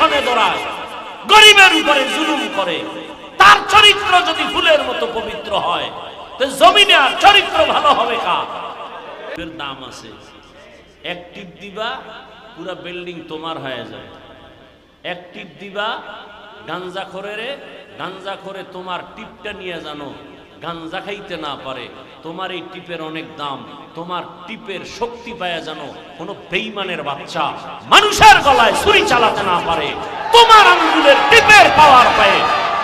পেছনে দৌড়ায়। গরিবের উপরে জুলুম করে। তার চরিত্র যদি ফুলের মতো পবিত্র হয়, তো জমিনে আর চরিত্র ভালো হবে কার? দাম আছে এক টিপ দিবা পুরা বিল্ডিং তোমার হয়ে যায়। এক টিপ দিবা গাঞ্জা রে গাঞ্জা করে তোমার টিপটা নিয়ে জানো। গাঞ্জা খাইতে না পারে। তোমার এই টিপের অনেক দাম। তোমার টিপের শক্তি পায়া জানো কোনো বেইমানের বাচ্চা মানুষের গলায় ছুরি চালাতে না পারে। তোমার আঙ্গুলের টিপের পাওয়ার পায়ে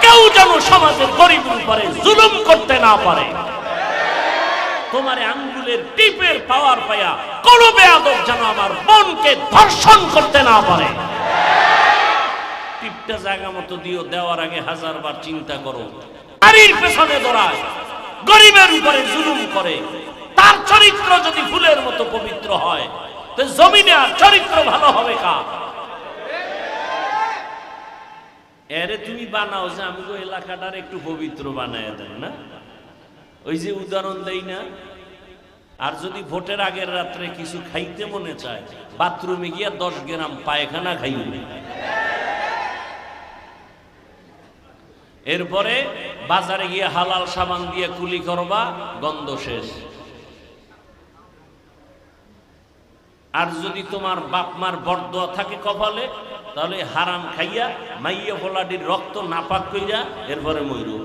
কেউ যেন সমাজের গরিবের উপরে জুলুম করতে না পারে। তোমার আঙ্গুলের টিপের পাওয়ার পায়া কোন বেয়াদব যেন আমার বোনকে ধর্ষণ করতে না পারে। টিপটা জায়গা মতো দিও, দেওয়ার আগে হাজার বার চিন্তা করো। নারীর পেছনে দৌড়ায়, গরিবের উপরে জুলুম করে। তার চরিত্র যদি ফুলের মতো পবিত্র হয়, তো জমিনে আর চরিত্র ভালো হবে কার? এরে তুমি বানাও যে আমি এলাকাটার একটু পবিত্র বানায় দেন, না? ওই যে উদাহরণ দেই না? আর যদি ভোটের আগের রাত্রে কিছু খাইতে মনে চায়, বাথরুমে গিয়া দশ গ্রাম পায়খানা খাইবে এরপরে বাজারে গিয়ে হালাল সাবান দিয়ে কুলি করবা, গন্ধ শেষ। আর যদি তোমার বাপ মার থাকে কপালে, তাহলে হারাম খাইয়া মাইয়া ফোলাডির রক্ত নাপাক কইয়া এরপরে ময়ূর